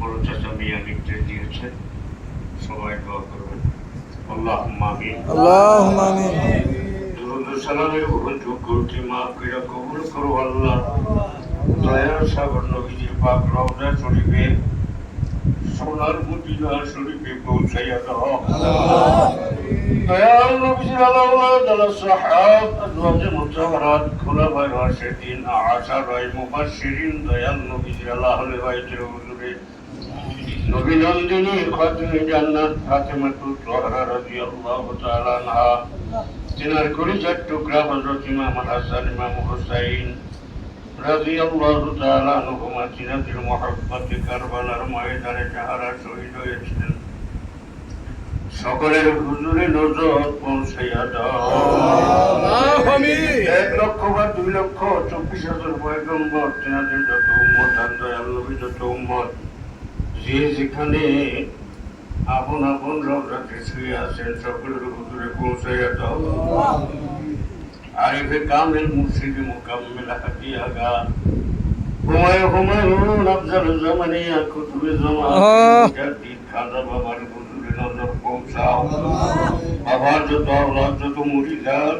বড় চাচা মিয়া লিখতে দিয়েছেন সবাই দোয়া করবেন। আল্লাহ মামিন আল্লাহ মামিন করতে কবুল করো আল্লাহ। দয়ার সাগর নবীজির পাক সোনার শরীফে পৌঁছাইয়া দাও। দয়াল নবীজির আল্লাহ দয়াল নবীজির বাইতের হুজুরে নবী নন্দিনী খাতুনে জান্নাত ফাতেমাতুল জোহরা রাদিয়াল্লাহু তাআলা আনহা। তিনার কলিজার টুকরা হজরত ইমাম হাসান ইমাম হুসাইন রাদিয়াল্লাহু তাআলা আনহুমা তিনাদের মহব্বতে কারবালার ময়দানে যাহারা শহীদ হয়েছিলেন। সকলের হুজুরে নজর পৌঁছাইয়া দাও। এক লক্ষ বা দুই লক্ষ চব্বিশ হাজার পয়গম্বর তেনাদের যত উম্মত আর দয়াল নবী যত উম্মত যে যেখানে আপন আপন রবরাতে শুয়ে আছেন সকলের হুজুরে পৌঁছাইয়া দাও। আরিফে কামেল মুর্শিদি মুকাম্মেল হাতিয়াগা হুমায়ুন হুমায়ুন আফজাল জামানিয়া কুতুবে জামান। মুজাদ্দিদ খাজা বাবার হুজুরে নজর পৌঁছাও। বাবার যত আওলাদ যত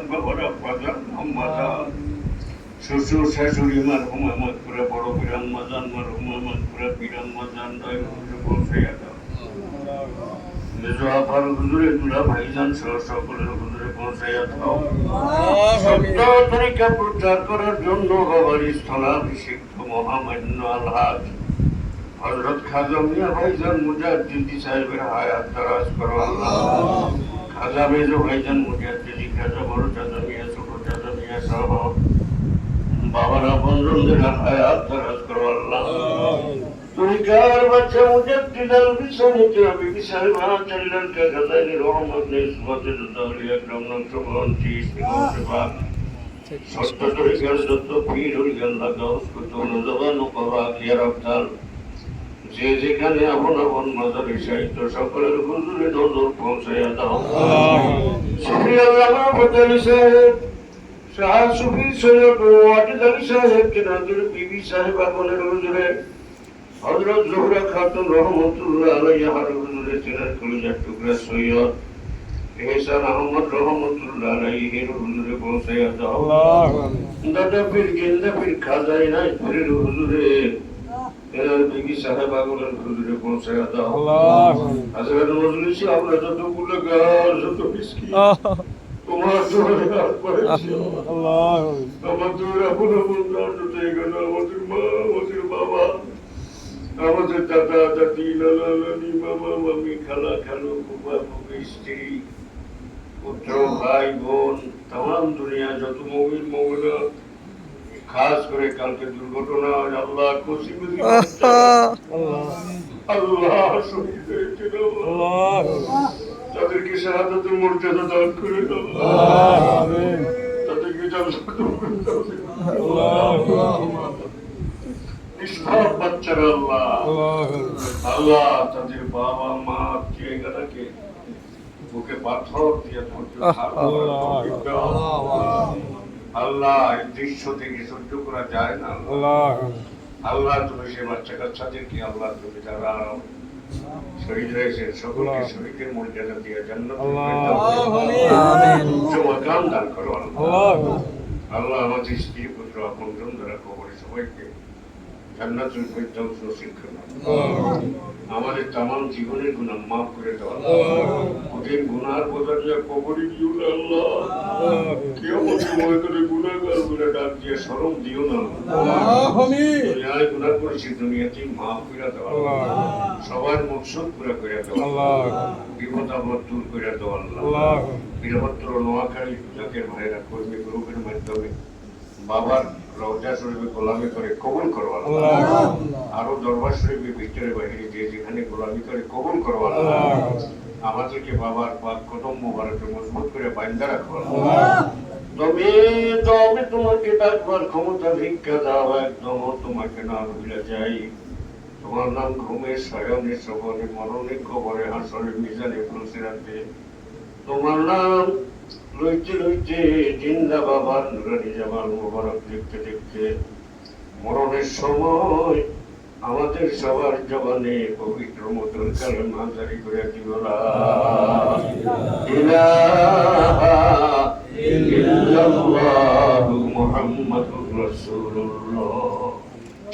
বাবার আব্বাজান আম্মাজান শ্বশুর শাশুড়ি মার হুমায়ুন করে, বড় বিরান মাজান মার হুমায়ুন করে বিরান মাজান দাও মেজো ভাইজান সহ সকলের খাজা মিয়া ভাইজান মুজাদ্দিদি বড় মিয়া, ছোট মিয়া বাবার আপনজনদের হায়াত দারাজ করো আল্লাহ। তরিকার বাচ্চা মুজাদ্দিদ আল বিসানি জাবি বিসানি মা চাল্লান কা গাজানি রহমত আকরাম সত্য তরিকার যত পীর নজবান ও কবা যে যেখানে আপন আপন মাজারে সাহিত্য সকলের হুজুরে নজর পৌঁছাইয়া দাও। ফতালি সাহেব। শাহ সুফি সৈয়দ ওয়াটিদ আলী সাহেব কেনাদের বিবি সাহেব আপনের হুজুরে হজরত জোহরা খাতুন রহমতুল্লাহ আলাইহার হুজুরে তেনার কলিজার টুকরা সৈয়দ এহসান আহমদ রহমতুল্লাহ আলাইহির হুজুরে পৌঁছাইয়া দাও। দাদা পীর গেন্দা পীর খাজাই নাই পীরের হুজুরে এনার বিবি সাহেব আগলের হুজুরে পৌঁছাইয়া দাও। হাজার মজলিসে আমরা যতগুলো গাছ যত বিস্কি আমাদের আপন আপন যত এগুলো আমাদের মা আমাদের বাবা আমাদের দাদা দাদি নানা নানি মামা মামি খালা খালু ফুফা ফুফি স্ত্রী পুত্র ভাই বোন তাম দুনিয়া যত মমিন মমিনা খাস করে কালকে দুর্ঘটনা হয়, আল্লাহ খুশি খুশি আল্লাহ। শহীদ হয়েছে তাদেরকে শাহাদাতের মর্যাদা দান করে দাও। তাদেরকে নিষ্পাপ বাচ্চারা আল্লাহ। আল্লাহ তাদের বাবা মা বুকে পাথর দিয়ে। আল্লাহ এই দৃশ্য থেকে সহ্য করা যায় না। আল্লাহ। তুমি সে বাচ্চা কাচ্চাদেরকে আল্লাহ তুমি যারা শহীদ রয়েছে সকলকে শহীদের মর্যাদা দিয়ে জান্নাত উচ্চ মাকাম দান করো আল্লাহ। আল্লাহ। আমাদের স্ত্রী পুত্র আপন জন কবরে সবাইকে জান্নাতুল ফেরদাউস নসিব করো আমাদের তামাম জীবনের গুনাহ মাফ করে দাও। ওদের গুনার বোঝা যা কবরে দিও না আল্লাহ। কিয়ামতের ময়দানে গুনাহগার বলে ডাক দিয়ে শরম দিও না দুনিয়ায় গুনাহ করেছি দুনিয়াতে মাফ করে দাও সবার মকসদ পুরা করে দাও বিপদ আপদ দূর করে দাও আল্লাহ। বীরভদ্র নোয়াখালী জাকের ভাইরা কর্মী গ্রুপের মাধ্যমে বাবার রওজা শরীফে গোলামি করে কবুল করো আল্লাহ। আরও দরবার শরীফে ভিতরে বাহিরে যে যেখানে গোলামি করে কবুল করো আল্লাহ। আমাদেরকে বাবার পাক কদম মোবারকে মজবুত করে বাইন্দা রাখো। আল্লাহ তবে তোমাকে ডাকবার ক্ষমতা ভিক্ষা দাও একদম, তোমাকে না ভুলে যাই। তোমার নাম ঘুমে শয়নে শ্রবণে, মরণে কবরে মিজানে ফুলসিরাতে। তোমার নাম লইতে লইতে জিন্দা বাবার নুরানি জামাল মোবারক দেখতে দেখতে। মরণের সময় আমাদের সবার জবানে পবিত্র মতন কালে মাঝারি করে দিও মোহাম্মদ রাসূলুল্লাহ।